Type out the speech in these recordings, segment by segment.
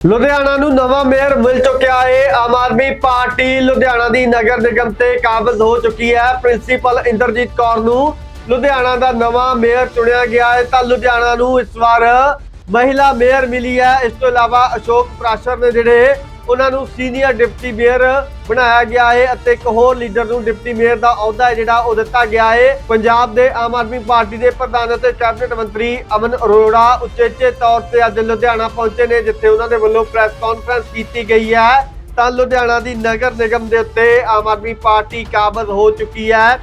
ਲੁਧਿਆਣਾ ਨੂੰ ਨਵਾਂ ਮੇਅਰ ਮਿਲ ਚੁੱਕਿਆ ਹੈ ਆਮ ਆਦਮੀ ਪਾਰਟੀ ਲੁਧਿਆਣਾ ਦੀ ਨਗਰ ਨਿਗਮ ਤੇ ਕਾਬਜ਼ ਹੋ ਚੁੱਕੀ ਹੈ। ਪ੍ਰਿੰਸੀਪਲ ਇੰਦਰਜੀਤ ਕੌਰ ਨੂੰ ਲੁਧਿਆਣਾ ਦਾ ਨਵਾਂ ਮੇਅਰ ਚੁਣਿਆ ਗਿਆ ਹੈ ਤਾਂ ਲੁਧਿਆਣਾ ਨੂੰ ਇਸ ਵਾਰ ਮਹਿਲਾ ਮੇਅਰ ਮਿਲੀ ਹੈ। ਇਸ ਤੋਂ ਇਲਾਵਾ ਅਸ਼ੋਕ ਪ੍ਰਾਸ਼ਰ ਨੇ ਜਿਹੜੇ ਉਹਨਾਂ ਨੂੰ ਸੀਨੀਅਰ ਡਿਪਟੀ ਮੇਅਰ ਬਣਾਇਆ ਗਿਆ ਹੈ ਅਤੇ ਇੱਕ ਹੋਰ ਲੀਡਰ ਨੂੰ ਡਿਪਟੀ ਮੇਅਰ ਦਾ ਅਹੁਦਾ ਹੈ ਜਿਹੜਾ ਉਹ ਦਿੱਤਾ ਗਿਆ ਹੈ। ਪੰਜਾਬ ਦੇ ਆਮ ਆਦਮੀ ਪਾਰਟੀ ਦੇ ਪ੍ਰਧਾਨ ਅਤੇ ਕੈਬਨਿਟ ਮੰਤਰੀ ਅਮਨ ਅਰੋੜਾ ਉਚੇਚੇ ਤੌਰ ਤੇ ਅੱਜ ਲੁਧਿਆਣਾ ਪਹੁੰਚੇ ਨੇ, ਜਿੱਥੇ ਉਹਨਾਂ ਦੇ ਵੱਲੋਂ ਪ੍ਰੈਸ ਕਾਨਫਰੰਸ ਕੀਤੀ ਗਈ ਹੈ। ਤਾਂ ਲੁਧਿਆਣਾ ਦੀ ਨਗਰ ਨਿਗਮ ਦੇ ਉੱਤੇ ਆਮ ਆਦਮੀ ਪਾਰਟੀ ਕਾਬਜ਼ ਹੋ ਚੁੱਕੀ ਹੈ।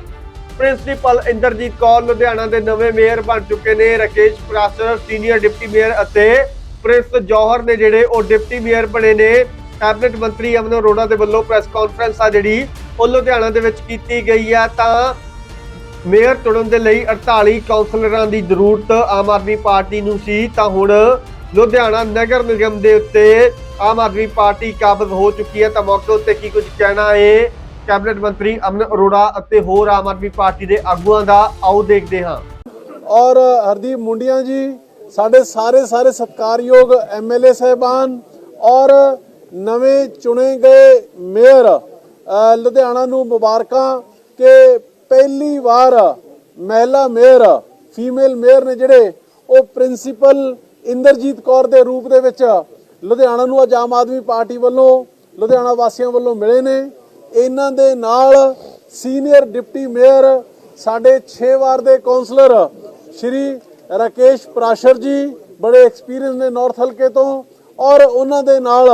ਪ੍ਰਿੰਸੀਪਲ ਇੰਦਰਜੀਤ ਕੌਰ ਲੁਧਿਆਣਾ ਦੇ ਨਵੇਂ ਮੇਅਰ ਬਣ ਚੁੱਕੇ ਨੇ। Rakesh Prashar, senior deputy mayor ਅਤੇ ਪ੍ਰਿੰਸ ਜੌਹਰ ਨੇ ਜਿਹੜੇ ਉਹ ਡਿਪਟੀ ਮੇਅਰ ਬਣੇ ਨੇ। ਕੈਬਨਿਟ ਮੰਤਰੀ ਅਮਨ ਅਰੋੜਾ ਦੇ ਵੱਲੋਂ ਪ੍ਰੈਸ ਕਾਨਫਰੰਸ ਆ ਜਿਹੜੀ, ਉਹ ਲੁਧਿਆਣਾ ਦੇ ਵਿੱਚ ਕੀਤੀ ਗਈ ਹੈ ਤਾਂ ਮੇਅਰ ਚੁਣਨ ਦੇ ਲਈ 48 ਕਾਉਂਸਲਰਾਂ ਦੀ ਜ਼ਰੂਰਤ ਆਮ ਆਦਮੀ ਪਾਰਟੀ ਨੂੰ ਸੀ। ਤਾਂ ਹੁਣ ਲੁਧਿਆਣਾ ਨਗਰ ਨਿਗਮ ਦੇ ਉੱਤੇ ਆਮ ਆਦਮੀ ਪਾਰਟੀ ਕਾਬਜ਼ ਹੋ ਚੁੱਕੀ ਹੈ ਤਾਂ ਮੌਕੇ ਉੱਤੇ ਕੀ ਕੁਝ ਕਹਿਣਾ ਹੈ ਕੈਬਨਿਟ ਮੰਤਰੀ ਅਮਨ ਅਰੋੜਾ ਅਤੇ ਹੋਰ ਆਮ ਆਦਮੀ ਪਾਰਟੀ ਦੇ ਆਗੂਆਂ ਦਾ ਆਓ ਦੇਖਦੇ ਹਾਂ। ਔਰ ਹਰਦੀਪ ਮੁੰਡੀਆਂ ਜੀ, ਸਾਡੇ ਸਾਰੇ ਸਾਰੇ ਸਤਿਕਾਰਯੋਗ ਐਮਐਲਏ ਸਹਿਬਾਨ ਔਰ ਨਵੇਂ ਚੁਣੇ ਗਏ ਮੇਅਰ ਲੁਧਿਆਣਾ ਨੂੰ ਮੁਬਾਰਕਾਂ ਕਿ ਪਹਿਲੀ ਵਾਰ ਮਹਿਲਾ ਮੇਅਰ, ਫੀਮੇਲ ਮੇਅਰ ਨੇ ਜਿਹੜੇ ਉਹ ਪ੍ਰਿੰਸੀਪਲ ਇੰਦਰਜੀਤ ਕੌਰ ਦੇ ਰੂਪ ਦੇ ਵਿੱਚ ਲੁਧਿਆਣਾ ਨੂੰ ਅੱਜ ਆਮ ਆਦਮੀ ਪਾਰਟੀ ਵੱਲੋਂ, ਲੁਧਿਆਣਾ ਵਾਸੀਆਂ ਵੱਲੋਂ ਮਿਲੇ ਨੇ। ਇਹਨਾਂ ਦੇ ਨਾਲ ਸੀਨੀਅਰ ਡਿਪਟੀ ਮੇਅਰ, ਸਾਡੇ 6 ਵਾਰ ਦੇ ਕਾਉਂਸਲਰ ਸ਼੍ਰੀ ਰਾਕੇਸ਼ ਪ੍ਰਾਸ਼ਰ ਜੀ, ਬੜੇ ਐਕਸਪੀਰੀਅੰਸ ਨੇ ਨਾਰਥ ਹਲਕੇ ਤੋਂ ਔਰ ਉਹਨਾਂ ਦੇ ਨਾਲ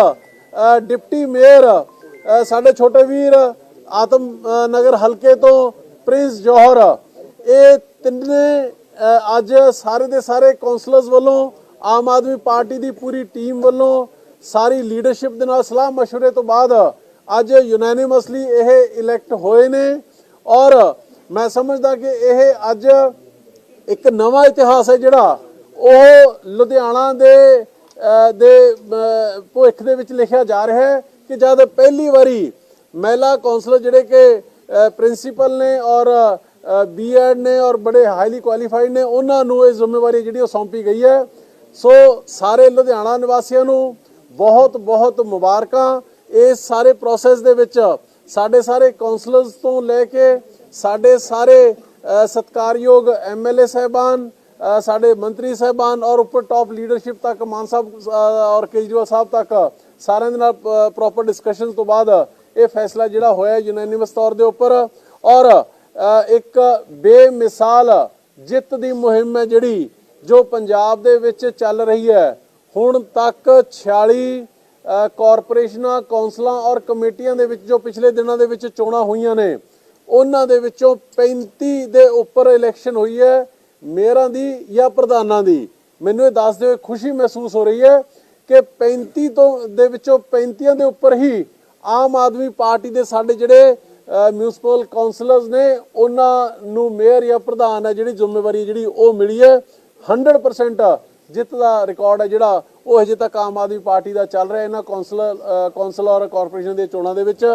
ਡਿਪਟੀ ਮੇਅਰ ਅ, ਸਾਡੇ ਛੋਟੇ ਵੀਰ ਆਤਮ ਅ, ਨਗਰ ਹਲਕੇ ਤੋਂ ਪ੍ਰਿੰਸ ਜੌਹਰ ਇਹ ਤਿੰਨੇ ਅ, ਅੱਜ ਸਾਰੇ ਦੇ ਸਾਰੇ ਕਾਉਂਸਲਰਸ ਵੱਲੋਂ ਆਮ ਆਦਮੀ ਪਾਰਟੀ ਦੀ ਪੂਰੀ ਟੀਮ ਵੱਲੋਂ ਸਾਰੀ ਲੀਡਰਸ਼ਿਪ ਦੇ ਨਾਲ ਸਲਾਹ مشورے ਤੋਂ ਬਾਅਦ ਅੱਜ ਯੂਨੈਨਿਮਸਲੀ ਇਹ ਇਲੈਕਟ ਹੋਏ ਨੇ ਔਰ ਮੈਂ ਸਮਝਦਾ ਕਿ ਇਹ ਅੱਜ ਇੱਕ ਨਵਾਂ ਇਤਿਹਾਸ ਹੈ ਜਿਹੜਾ ਉਹ ਲੁਧਿਆਣਾ ਦੇ ਅਹ, ਦੇ ਅਹ, ਭਵਿੱਖ ਦੇ ਵਿੱਚ ਲਿਖਿਆ ਜਾ ਰਿਹਾ ਹੈ ਕਿ ਜਦ ਪਹਿਲੀ ਵਾਰੀ ਮਹਿਲਾ ਕਾਉਂਸਲਰ ਜਿਹੜੇ ਕਿ ਪ੍ਰਿੰਸੀਪਲ ਨੇ ਔਰ ਬੀਐਡ ਨੇ ਔਰ ਬੜੇ ਹਾਈਲੀ ਕੁਆਲੀਫਾਈਡ ਨੇ ਉਹਨਾਂ ਨੂੰ ਇਹ ਜ਼ਿੰਮੇਵਾਰੀ ਜਿਹੜੀ ਉਹ ਸੌਂਪੀ ਗਈ ਹੈ। ਸੋ ਸਾਰੇ ਲੁਧਿਆਣਾ ਨਿਵਾਸੀਆਂ ਨੂੰ ਬਹੁਤ ਬਹੁਤ ਮੁਬਾਰਕਾਂ। ਇਸ ਸਾਰੇ ਪ੍ਰੋਸੈਸ ਦੇ ਵਿੱਚ ਸਾਡੇ ਸਾਰੇ ਕਾਉਂਸਲਰਸ ਤੋਂ ਲੈ ਕੇ ਸਾਡੇ ਸਾਰੇ ਅ, ਸਤਿਕਾਰਯੋਗ ਐਮਐਲਏ ਸਹਿਬਾਨ ਅ, ਸਾਡੇ ਮੰਤਰੀ ਸਾਹਿਬਾਨ ਔਰ ਉੱਪਰ ਟਾਪ ਲੀਡਰਸ਼ਿਪ ਤੱਕ ਮਾਨ ਸਾਹਿਬ ਔਰ ਕੇਜਰੀਵਾਲ ਸਾਹਿਬ ਤੱਕ ਸਾਰਿਆਂ ਦੇ ਨਾਲ ਪ੍ਰੋਪਰ ਡਿਸਕਸ਼ਨ ਤੋਂ ਬਾਅਦ ਇਹ ਫੈਸਲਾ ਜਿਹੜਾ ਹੋਇਆ ਯੂਨੈਨਿਮਸ ਤੌਰ ਦੇ ਉੱਪਰ ਔਰ ਇੱਕ ਬੇਮਿਸਾਲ ਜਿੱਤ ਦੀ ਮੁਹਿੰਮ ਹੈ ਜਿਹੜੀ ਜੋ ਪੰਜਾਬ ਦੇ ਵਿੱਚ ਚੱਲ ਰਹੀ ਹੈ। ਹੁਣ ਤੱਕ 46 ਅ, ਕਾਰਪੋਰੇਸ਼ਨਾਂ ਕੌਂਸਲਾਂ ਔਰ ਕਮੇਟੀਆਂ ਦੇ ਵਿੱਚ ਜੋ ਪਿਛਲੇ ਦਿਨਾਂ ਦੇ ਵਿੱਚ ਚੋਣਾਂ ਹੋਈਆਂ ਨੇ ਉਹਨਾਂ ਦੇ ਵਿੱਚੋਂ 35 ਦੇ ਉੱਪਰ ਇਲੈਕਸ਼ਨ ਹੋਈ ਹੈ। ਮੇਅਰਾਂ ਦੀ ਜਾਂ ਪ੍ਰਧਾਨਾਂ ਦੀ। ਮੈਨੂੰ ਇਹ ਦੱਸਦੇ ਹੋਏ ਖੁਸ਼ੀ ਮਹਿਸੂਸ ਹੋ ਰਹੀ ਹੈ ਕਿ 35 ਤੋਂ ਦੇ ਵਿੱਚੋਂ 35 ਦੇ ਉੱਪਰ ਹੀ ਆਮ ਆਦਮੀ ਪਾਰਟੀ ਦੇ ਸਾਡੇ ਜਿਹੜੇ ਮਿਊਨਿਸਪਲ ਕਾਉਂਸਲਰਸ ਨੇ ਉਹਨਾਂ ਨੂੰ ਮੇਅਰ ਜਾਂ ਪ੍ਰਧਾਨ ਹੈ ਜਿਹੜੀ ਜ਼ਿੰਮੇਵਾਰੀ ਜਿਹੜੀ ਉਹ ਮਿਲੀ ਹੈ। 100% ਜਿੱਤ ਦਾ ਰਿਕਾਰਡ ਹੈ ਜਿਹੜਾ ਉਹ ਹਜੇ ਤੱਕ ਆਮ ਆਦਮੀ ਪਾਰਟੀ ਦਾ ਚੱਲ ਰਿਹਾ ਇਹਨਾਂ ਕੌਂਸਲਰ ਅ, ਔਰ ਕਾਰਪੋਰੇਸ਼ਨ ਦੀਆਂ ਚੋਣਾਂ ਦੇ ਵਿੱਚ।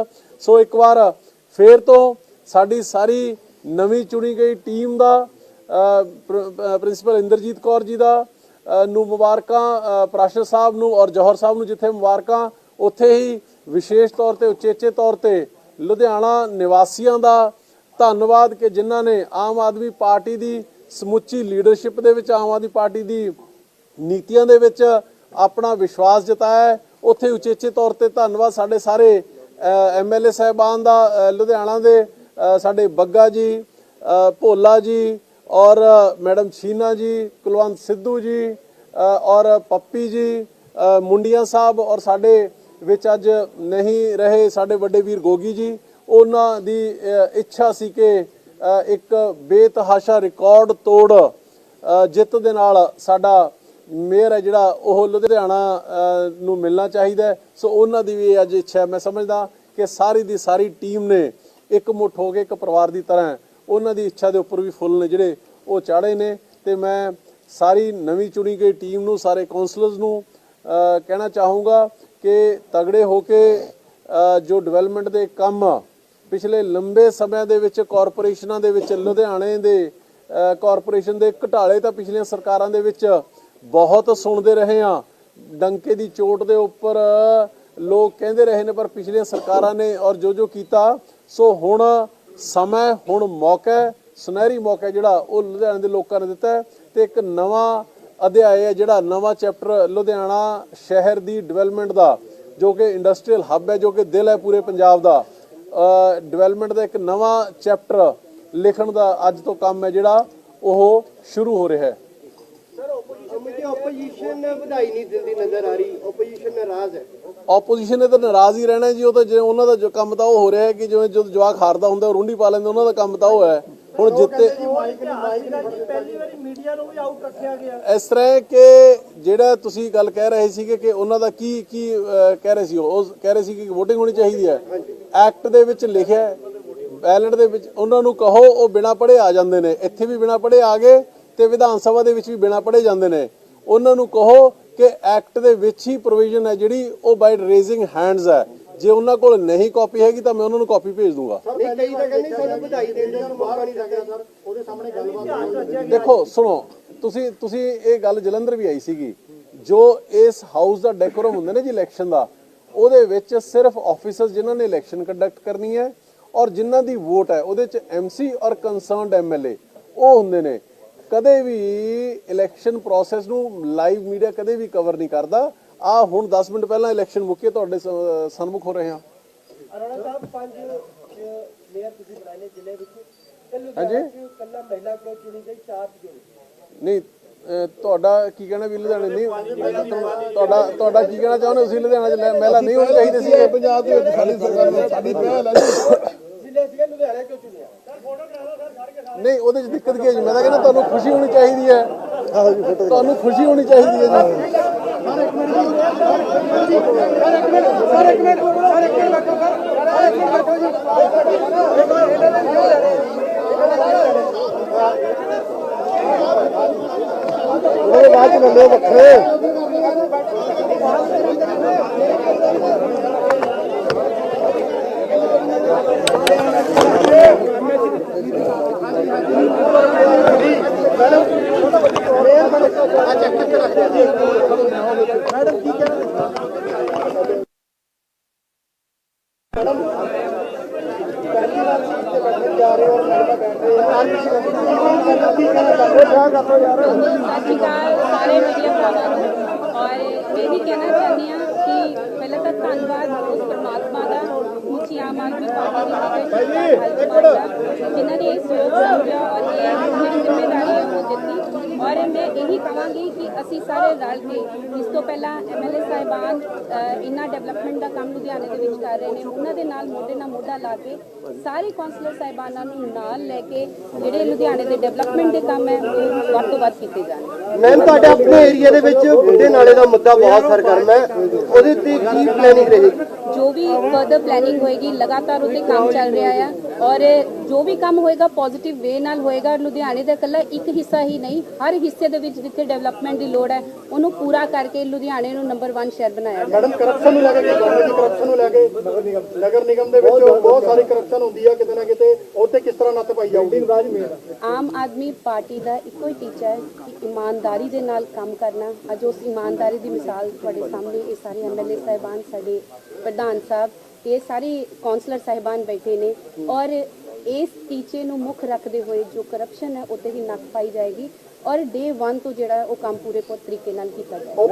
ਸੋ ਇੱਕ ਵਾਰ ਫੇਰ ਤੋਂ ਸਾਡੀ ਸਾਰੀ ਨਵੀਂ ਚੁਣੀ ਗਈ ਟੀਮ ਦਾ ਪ੍ਰਿੰਸੀਪਲ ਇੰਦਰਜੀਤ ਕੌਰ ਜੀ ਦਾ ਨੂੰ ਮੁਬਾਰਕਾਂ ਪ੍ਰਾਸ਼ਰ ਸਾਹਿਬ ਨੂੰ ਔਰ ਜੌਹਰ ਸਾਹਿਬ ਨੂੰ ਜਿੱਥੇ ਮੁਬਾਰਕਾਂ, ਉੱਥੇ ਹੀ ਵਿਸ਼ੇਸ਼ ਤੌਰ ਤੇ, ਉਚੇਚੇ ਤੌਰ ਤੇ ਲੁਧਿਆਣਾ ਨਿਵਾਸੀਆਂ ਦਾ ਧੰਨਵਾਦ ਕਿ ਜਿਨ੍ਹਾਂ ਨੇ ਆਮ ਆਦਮੀ ਪਾਰਟੀ ਦੀ ਸਮੁੱਚੀ ਲੀਡਰਸ਼ਿਪ ਦੇ ਵਿੱਚ, ਆਮ ਆਦਮੀ ਪਾਰਟੀ ਦੀ ਨੀਤੀਆਂ ਦੇ ਵਿੱਚ ਆਪਣਾ ਵਿਸ਼ਵਾਸ ਜਤਾਇਆ ਉੱਥੇ ਉਚੇਚੇ ਤੌਰ ਤੇ ਧੰਨਵਾਦ ਸਾਡੇ ਸਾਰੇ ਐਮਐਲਏ ਸਾਹਿਬਾਨ ਦਾ ਲੁਧਿਆਣਾ ਦੇ ਸਾਡੇ ਬੱਗਾ ਜੀ ਭੋਲਾ ਜੀ ਔਰ ਮੈਡਮ ਛੀਨਾ ਜੀ, ਕੁਲਵੰਤ ਸਿੱਧੂ ਜੀ ਔਰ ਪੱਪੀ ਜੀ ਮੁੰਡੀਆਂ ਸਾਹਿਬ ਔਰ ਸਾਡੇ ਵਿੱਚ ਅੱਜ ਨਹੀਂ ਰਹੇ ਸਾਡੇ ਵੱਡੇ ਵੀਰ ਗੋਗੀ ਜੀ। ਉਹਨਾਂ ਦੀ ਇੱਛਾ ਸੀ ਕਿ ਇੱਕ ਬੇਤਹਾਸ਼ਾ ਰਿਕਾਰਡ ਤੋੜ ਜਿੱਤ ਦੇ ਨਾਲ ਸਾਡਾ ਮੇਅਰ ਹੈ ਜਿਹੜਾ ਉਹ ਲੁਧਿਆਣਾ ਨੂੰ ਮਿਲਣਾ ਚਾਹੀਦਾ ਸੋ ਉਹਨਾਂ ਦੀ ਵੀ ਅੱਜ ਇੱਛਾ ਮੈਂ ਸਮਝਦਾ ਕਿ ਸਾਰੀ ਦੀ ਸਾਰੀ ਟੀਮ ਨੇ ਇੱਕ ਮੁੱਠ ਹੋ ਕੇ ਇੱਕ ਪਰਿਵਾਰ ਦੀ ਤਰ੍ਹਾਂ ਉਹਨਾਂ ਦੀ ਇੱਛਾ ਦੇ ਉੱਪਰ ਵੀ ਫੁੱਲ ਨੇ ਜਿਹੜੇ ਉਹ ਚਾੜੇ ਨੇ ਤੇ ਮੈਂ ਸਾਰੀ ਨਵੀਂ ਚੁਣੀ ਗਈ ਟੀਮ ਨੂੰ ਸਾਰੇ ਕਾਉਂਸਲਰਸ ਨੂੰ ਕਹਿਣਾ ਚਾਹੂੰਗਾ ਕਿ ਤਗੜੇ ਹੋ ਕੇ ਜੋ ਡਿਵੈਲਪਮੈਂਟ ਦੇ ਕੰਮ ਪਿਛਲੇ ਲੰਬੇ ਸਮੇਂ ਦੇ ਵਿੱਚ ਕਾਰਪੋਰੇਸ਼ਨਾਂ ਦੇ ਵਿੱਚ ਲੁਧਿਆਣੇ ਦੇ ਅ, ਕਾਰਪੋਰੇਸ਼ਨ ਦੇ ਘਟਾਲੇ ਤਾਂ ਪਿਛਲੀਆਂ ਸਰਕਾਰਾਂ ਦੇ ਵਿੱਚ ਬਹੁਤ ਸੁਣਦੇ ਰਹੇ ਆ ਡੰਕੇ ਦੀ ਚੋਟ ਦੇ ਉੱਪਰ ਲੋਕ ਕਹਿੰਦੇ ਰਹੇ ਨੇ ਪਰ ਪਿਛਲੀਆਂ ਸਰਕਾਰਾਂ ਨੇ ਔਰ ਜੋ ਜੋ ਕੀਤਾ ਸੋ ਹੁਣ ਸਮਾਂ ਹੁਣ ਮੌਕਾ ਸੁਨਹਿਰੀ ਮੌਕਾ ਜਿਹੜਾ ਉਹ ਲੁਧਿਆਣੇ ਦੇ ਲੋਕਾਂ ਨੇ ਦਿੱਤਾ ਹੈ ਤੇ ਇੱਕ ਨਵਾਂ ਅਧਿਆਇ ਹੈ ਜਿਹੜਾ ਨਵਾਂ ਚੈਪਟਰ ਲੁਧਿਆਣਾ ਸ਼ਹਿਰ ਦੀ ਡਿਵੈਲਪਮੈਂਟ ਦਾ, ਜੋ ਕਿ ਇੰਡਸਟਰੀਅਲ ਹੱਬ ਹੈ, ਜੋ ਕਿ ਦਿਲ ਹੈ ਪੂਰੇ ਪੰਜਾਬ ਦਾ। ਡਿਵੈਲਪਮੈਂਟ ਦਾ ਇੱਕ ਨਵਾਂ ਚੈਪਟਰ ਲਿਖਣ ਦਾ ਅੱਜ ਤੋਂ ਕੰਮ ਹੈ ਜਿਹੜਾ ਉਹ ਸ਼ੁਰੂ ਹੋ ਰਿਹਾ ਹੈ। ਕਮੇਟੀ ਆਪੋਜੀਸ਼ਨ ਵਧਾਈ ਨਹੀਂ ਦਿੰਦੀ ਨਜ਼ਰ ਆ ਰਹੀ ਆਪੋਜੀਸ਼ਨ ਨਾਰਾਜ਼ ਹੈ। ਆਪੋਜੀਸ਼ਨ ਨੇ ਤਾਂ ਨਾਰਾਜ਼ ਹੀ ਰਹਿਣਾ ਜੀ ਉਹ ਤਾਂ ਜਿਵੇਂ ਉਹਨਾਂ ਦਾ ਜੋ ਕੰਮ ਤਾਂ ਉਹ ਹੋ ਰਿਹਾ ਹੈ ਕਿ ਜਿਵੇਂ ਜਦੋਂ ਜਵਾਕ ਹਾਰਦਾ ਹੁੰਦਾ ਉਹ ਰੁੰਡੀ ਪਾ ਲੈਂਦੇ ਉਹਨਾਂ ਦਾ ਕੰਮ ਤਾਂ ਉਹ ਹੈ। ਹੁਣ ਜਿੱਤੇ ਇਸ ਤਰ੍ਹਾਂ ਕਿ ਜਿਹੜਾ ਤੁਸੀਂ ਗੱਲ ਕਹਿ ਰਹੇ ਸੀਗੇ ਕਿ ਉਹਨਾਂ ਦਾ ਕੀ ਕੀ ਕਹਿ ਰਹੇ ਸੀ ਉਹ ਕਹਿ ਰਹੇ ਸੀ ਕਿ VOTING ਹੋਣੀ ਚਾਹੀਦੀ ਹੈ। ਐਕਟ ਦੇ ਵਿੱਚ ਲਿਖਿਆ ਹੈ ਬੈਲਟ ਦੇ ਵਿੱਚ ਉਹਨਾਂ ਨੂੰ ਕਹੋ ਉਹ ਬਿਨਾ ਪੜ੍ਹੇ ਆ ਜਾਂਦੇ ਨੇ। ਇੱਥੇ ਵੀ ਬਿਨਾ ਪੜ੍ਹੇ ਆ ਗਏ ਤੇ ਵਿਧਾਨ ਸਭਾ ਦੇ ਵਿੱਚ ਵੀ ਬਿਨਾ ਪੜ੍ਹੇ ਜਾਂਦੇ ਨੇ। ਉਹਨਾਂ ਨੂੰ ਕਹੋ ਕਿ ਐਕਟ ਦੇ ਵਿੱਚ ਹੀ ਪ੍ਰੋਵੀਜ਼ਨ ਹੈ ਜਿਹੜੀ ਉਹ ਬਾਈ ਰੇਜ਼ਿੰਗ ਹੈਂਡਸ ਹੈ। ਜੇ ਉਹਨਾਂ ਕੋਲ ਨਹੀਂ ਕਾਪੀ ਹੈਗੀ ਤਾਂ ਮੈਂ ਉਹਨਾਂ ਨੂੰ ਕਾਪੀ ਭੇਜ ਦੂੰਗਾ। ਨਹੀਂ ਕਈ ਤਾਂ ਕਹਿੰਦੇ ਸਾਨੂੰ ਵਧਾਈ ਦੇਣ ਦਾ ਮੌਕਾ ਨਹੀਂ ਲੱਗਾ ਸਰ। ਉਹਦੇ ਸਾਹਮਣੇ ਗੱਲਬਾਤ ਦੇਖੋ ਸੁਣੋ ਤੁਸੀਂ ਤੁਸੀਂ ਇਹ ਗੱਲ ਜਲੰਧਰ ਵੀ ਆਈ ਸੀਗੀ। ਜੋ ਇਸ ਹਾਊਸ ਦਾ ਡੈਕੋਰਮ ਹੁੰਦਾ ਨਾ ਜੀ ਇਲੈਕਸ਼ਨ ਦਾ ਉਹਦੇ ਵਿੱਚ ਸਿਰਫ ਆਫੀਸਰਸ ਜਿਨ੍ਹਾਂ ਨੇ ਇਲੈਕਸ਼ਨ ਕੰਡਕਟ ਕਰਨੀ ਹੈ ਔਰ ਜਿਨ੍ਹਾਂ ਦੀ ਵੋਟ ਹੈ ਉਹਦੇ ਚ ਐਮਸੀ ਔਰ ਕੰਸਰਨਡ ਐਮਐਲਏ ਉਹ ਹੁੰਦੇ ਨੇ। ਕਦੇ ਵੀ ਇਲੈਕਸ਼ਨ ਪ੍ਰੋਸੈਸ ਨੂੰ ਲਾਈਵ ਮੀਡੀਆ ਕਦੇ ਵੀ ਕਵਰ ਨਹੀਂ ਕਰਦਾ। ਆ ਹੁਣ 10 ਮਿੰਟ ਪਹਿਲਾਂ ਇਲੈਕਸ਼ਨ ਮੁੱਕੇ ਤੁਹਾਡੇ ਸਨਮੁਖ ਹੋ ਰਹੇ ਹਾਂ ਅਰੋੜਾ ਸਾਹਿਬ ਪੰਜ ਮੇਅਰ ਤੁਸੀਂ ਬਣਾਏ ਨੇ ਜ਼ਿਲ੍ਹੇ ਵਿੱਚ। ਕੱਲ ਹਾਂਜੀ। ਕੱਲਾ ਮਹਿਲਾ ਕੋਲ ਚੁਣੀ ਗਈ ਚਾਰ ਚੁਣੀ ਨਹੀਂ ਅਹ ਤੁਹਾਡਾ ਕੀ ਕਹਿਣਾ ਵੀ ਲੁਧਿਆਣੇ ਨਹੀਂ? ਤੁਹਾਡਾ ਤੁਹਾਡਾ ਕੀ ਕਹਿਣਾ ਚਾਹੁੰਦੇ ਹੋ ਤੁਸੀਂ ਲੁਧਿਆਣਾ ਚ? ਮਹਿਲਾ ਨਹੀਂ ਹੋਣੀ ਚਾਹੀਦੀ ਸੀ। ਪੰਜਾਬ ਦੇ ਵਿੱਚ ਸਾਡੀ ਸਰਕਾਰ ਨੇ ਸਾਡੀ ਪਹਿਲ ਹੈ ਜ਼ਿਲ੍ਹੇ ਸੀਗੇ ਲੁਧਿਆਣਾ ਕਿਉਂ ਚੁਣਿਆ ਨਹੀਂ, ਉਹਦੇ ਚ ਦਿੱਕਤ ਕੀ ਹੈ ਜੀ? ਮੈਂ ਤਾਂ ਕਹਿੰਦਾ ਤੁਹਾਨੂੰ ਖੁਸ਼ੀ ਹੋਣੀ ਚਾਹੀਦੀ ਹੈ। ਤੁਹਾਨੂੰ ਖੁਸ਼ੀ ਹੋਣੀ ਚਾਹੀਦੀ ਹੈ ਜੀ। ਉਹਦੇ ਬਾਅਦ ਚ ਲੱਲੇ ਵੱਖਰੇ। ਸਤਿ ਸ਼੍ਰੀ ਅਕਾਲ ਸਾਰੇ ਮੀਡੀਆ ਭਰਾਵਾਂ ਨੂੰ ਔਰ ਮੈਂ ਇਹੀ ਕਹਿਣਾ ਚਾਹੁੰਦੀ ਹਾਂ ਕਿ ਪਹਿਲਾਂ ਤਾਂ ਧੰਨਵਾਦ ਉਸ ਪਰਮਾਤਮਾ ਦਾ ਮੁੱਛੀ ਆਮ ਆਦਮੀ ਪਾਰਟੀ ਦੀ ਜਿਨ੍ਹਾਂ ਨੇ ਇਹ ਸੋਚ ਸਮਝਿਆ ਔਰ ਇਹ ਜਿਹੜੀ ਜ਼ਿੰਮੇਵਾਰੀ ਹੈ ਉਹ ਦਿੱਤੀ ਔਰ ਮੈਂ ਕਹਾਂਗੀ ਕਿ ਅਸੀਂ ਸਾਰੇ ਰਲ ਕੇ ਇਸ ਤੋਂ ਪਹਿਲਾਂ ਐਮਐਲਏ ਸਾਹਿਬਾਨ ਇੰਨਾ ਡਿਵੈਲਪਮੈਂਟ ਦਾ ਕੰਮ ਲੁਧਿਆਣੇ ਦੇ ਵਿੱਚ ਕਰ ਰਹੇ ਨੇ ਉਹਨਾਂ ਦੇ ਨਾਲ ਮੋਢੇ ਨਾਲ ਮੋਢਾ ਲਾ ਕੇ ਸਾਰੇ ਕਾਉਂਸਲਰ ਸਾਹਿਬਾਨਾਂ ਨੂੰ ਨਾਲ ਲੈ ਕੇ ਜਿਹੜੇ ਲੁਧਿਆਣੇ ਦੇ ਡਿਵੈਲਪਮੈਂਟ ਦੇ ਕੰਮ ਹੈ ਉਹ ਵੱਧ ਤੋਂ ਵੱਧ ਕੀਤੇ ਜਾਣ। ਮੈਮ ਤੁਹਾਡੇ ਆਪਣੇ ਏਰੀਆ ਦੇ ਵਿੱਚ ਬੁੱਢੇ ਨਾਲੇ ਦਾ ਮੁੱਦਾ ਬਹੁਤ ਸਰਗਰਮ ਹੈ। ਉਹਦੇ ਤੇ ਕੀ ਪਲੈਨਿੰਗ ਰਹੇਗੀ? ਜੋ ਵੀ ਫਰਦਰ ਪਲੈਨਿੰਗ ਹੋਏਗੀ ਲਗਾਤਾਰ ਉਤੇ ਕੰਮ ਚੱਲ ਰਿਹਾ ਆ। ਔਰ ਜੋ ਵੀ ਕੰਮ ਹੋਏਗਾ ਪੋਜ਼ਿਟਿਵ ਵੇ ਨਾਲ ਹੋਏਗਾ ਲੁਧਿਆਣੇ ਦਾ ਇਕੱਲਾ ਇੱਕ ਹਿੱਸਾ ਹੀ ਨਹੀਂ ਹਰ ਹਿੱਸੇ ਦੇ ਵਿੱਚ ਜਿੱਥੇ ਡਿਵੈਲਪਮੈਂਟ ਦੀ ਲੋੜ ਹੈ ਉਹਨੂੰ ਪੂਰਾ ਕਰਕੇ ਲੁਧਿਆਣੇ ਨੂੰ ਨੰਬਰ 1 ਸ਼ਹਿਰ ਬਣਾਇਆ ਮੈਡਮ ਕਰਪਸ਼ਨ ਨੂੰ ਲੈ ਕੇ ਕਰਪਸ਼ਨ ਨੂੰ ਲੈ ਕੇ ਨਗਰ ਨਿਗਮ ਦੇ ਵਿੱਚ ਬਹੁਤ ਸਾਰੀ ਕਰਪਸ਼ਨ ਹੁੰਦੀ ਆ ਕਿਤੇ ਨਾ ਕਿਤੇ ਤੇ ਕਿਸ ਤਰ੍ਹਾਂ ਨੱਥ ਪਾਈ ਜਾਊਗੀ? ਰਾਜ ਮੇਰ ਆਮ ਆਦਮੀ ਪਾਰਟੀ ਦਾ ਇੱਕੋ ਹੀ ਟੀਚਾ ਹੈ ਕਿ ਇਮਾਨਦਾਰੀ ਦੇ ਨਾਲ ਕੰਮ ਕਰਨਾ। ਅੱਜ ਉਸ ਇਮਾਨਦਾਰੀ ਦੀ ਮਿਸਾਲ ਤੁਹਾਡੇ ਸਾਹਮਣੇ ਇਹ ਸਾਰੇ ਐਮਐਲਏ ਸਾਹਿਬਾਨ ਸਾਡੇ ਪ੍ਰਧਾਨ ਸਾਹਿਬ ਇਹ ਸਾਰੇ ਕਾਉਂਸਲਰ ਸਾਹਿਬਾਨ ਬੈਠੇ ਨੇ ਔਰ ਇਸ ਟੀਚੇ ਨੂੰ ਮੁੱਖ ਰੱਖਦੇ ਹੋਏ ਜੋ ਕਰਪਸ਼ਨ ਹੈ, ਉੱਤੇ ਹੀ ਨੱਕ ਪਾਈ ਜਾਏਗੀ ਔਰ ਡੇ 1 ਤੋਂ ਜਿਹੜਾ ਉਹ ਕੰਮ ਪੂਰੇ ਪੂਰੇ ਤਰੀਕੇ ਨਾਲ ਕੀਤਾ ਜਾਏਗਾ।